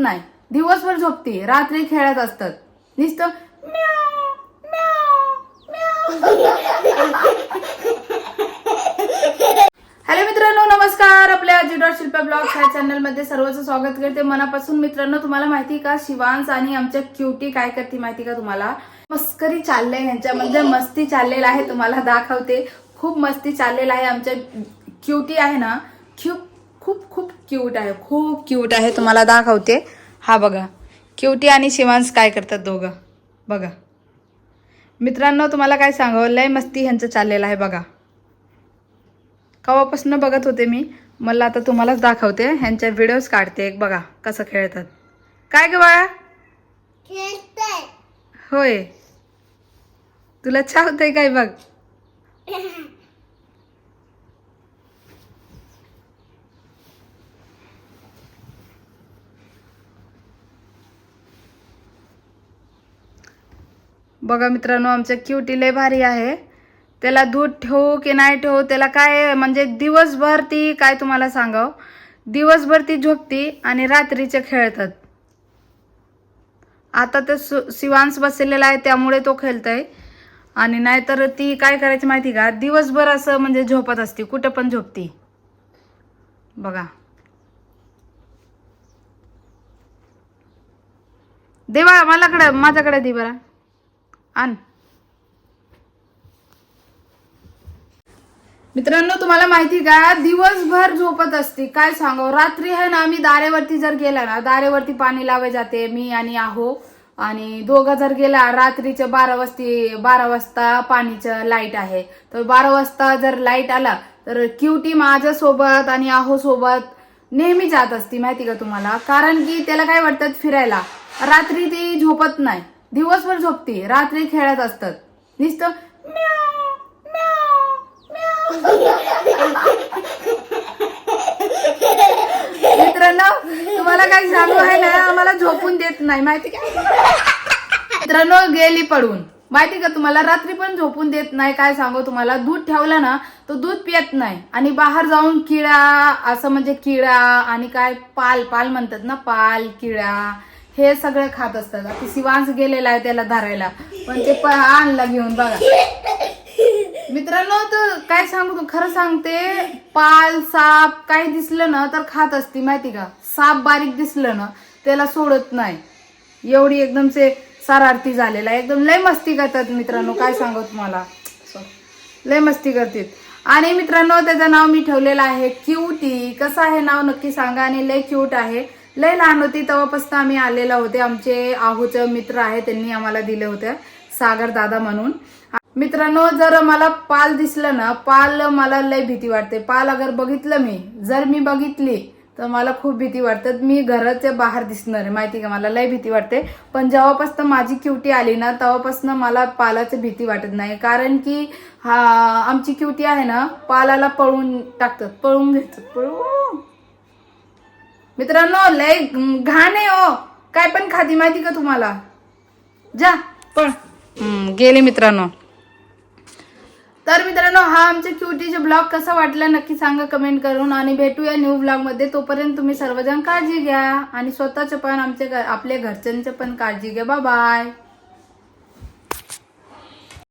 नाही. दिवसभर झोपती रात्री खेळत असतात. नुसतं हॅलो मित्रांनो नमस्कार. आपल्या अजी डॉट शिल्पा ब्लॉग ह्या चॅनलमध्ये सर्वांचं स्वागत करते. मनापासून मित्रांनो तुम्हाला माहिती का? शिवांश आणि आमच्या क्युटी काय करते माहिती का तुम्हाला? मस्करी चालले ह्यांच्या म्हणजे मस्ती चाललेला आहे तुम्हाला दाखवते. खूप मस्ती चाललेला आहे. आमच्या क्युटी आहे ना खूप खूप खूप क्यूट आहे खूप क्यूट आहे तुम्हाला दाखवते. हा बघा. क्युटी आणि शिवांश काय करतात दोघं? बघा. मित्रांनो तुम्हाला काय सांगावं? लय मस्ती ह्यांचं चाललेलं आहे बघा. कवापासून बघत होते मी. मला आता तुम्हालाच दाखवते. ह्यांच्या व्हिडिओज काढते. एक बघा कसं खेळतात. काय ग बाळा? होय. तुला चावतंय काय बघ? बघा मित्रांनो आमच्या क्युटी लय भारी आहे. त्याला दूध ठेवू की नाही ठेवू त्याला काय म्हणजे दिवसभर ती काय तुम्हाला सांगाव? दिवसभर ती झोपती आणि रात्रीचे खेळतात. आता तर सु शिवांश बसलेला आहे त्यामुळे तो खेळतोय. आणि नाहीतर ती काय करायची माहिती का? दिवसभर असं म्हणजे झोपत असते कुठं पण झोपती. बघा. देवा मलाकडे माझ्याकडे दे बरा. आण. मित्रांनो तुम्हाला माहिती का? दिवसभर झोपत असते. काय सांगू रात्री आहे ना आम्ही दारेवरती जर गेला ना दारेवरती पाणी लावाय जाते मी आणि आहो. आणि दोघं जर गेला रात्रीच्या बारा वाजती बारा वाजता पाणीचं लाइट आहे. तर बारा वाजता जर लाइट आला तर क्युटी माझ्यासोबत आणि आहो सोबत नेहमी जात असती माहिती का तुम्हाला? कारण की त्याला काय वाटतात फिरायला. रात्री ती झोपत नाही. दिवसभर झोपते रात्री खेळत असतात. नुसतं मित्रांनो तुम्हाला काही सांगू आहे ना आम्हाला झोपून देत नाही माहिती का? मित्रांनो गेली पडून. माहिती का तुम्हाला रात्री पण झोपून देत नाही काय सांगू तुम्हाला? दूध ठेवलं ना तो दूध पियत नाही. आणि बाहेर जाऊन किडा असं म्हणजे किडा आणि काय पाल पाल म्हणतात ना पाल किडा हे सगळं खात असतात. आता शिवांश गेलेला आहे त्याला धरायला. पण ते प- आणला घेऊन बघा. मित्रांनो तर काय सांगू तू? खरं सांगते पाल साप काही दिसलं ना तर खात असती. माहिती का? साप बारीक दिसलं ना त्याला सोडत नाही. एवढी एकदम से सारार्थी झालेला आहे. एकदम लय मस्ती करतात मित्रांनो. काय सांगू तुम्हाला? लय मस्ती करतात. आणि मित्रांनो त्याचं नाव मी ठेवलेलं आहे क्यूटी. कसं आहे नाव नक्की सांगा आणि लय क्यूट आहे. लय लहान होती तेव्हापासून आम्ही आलेला होते. आमचे आहूचे मित्र आहे त्यांनी आम्हाला दिले होते. सागर दादा म्हणून. मित्रांनो जर मला पाल दिसलं ना पाल मला लय भीती वाटते. पाल अगर बघितलं मी जर मी बघितली तर मला खूप भीती वाटते. मी घराच्या बाहेर दिसणार आहे माहिती का? मला लय भीती वाटते. पण जेव्हापासून माझी क्युटी आली ना तेव्हापासून मला पालाची भीती वाटत नाही. कारण की हा आमची क्युटी आहे ना पालाला पळून टाकतात. पळून घेतात. पळून मित्रांनो लय घाण आहे हो. काय पण खाती माहिती का तुम्हाला? जा. पण गेले मित्रांनो. तर मित्रांनो हा आमच्या क्युटीचे ब्लॉग कसा वाटला नक्की सांगा कमेंट करून आणि भेटूया न्यू ब्लॉगमध्ये. तोपर्यंत तुम्ही सर्वजण काळजी घ्या आणि स्वतःच्या पण आमच्या आपल्या घरच्यांच्या पण काळजी घ्या. बाय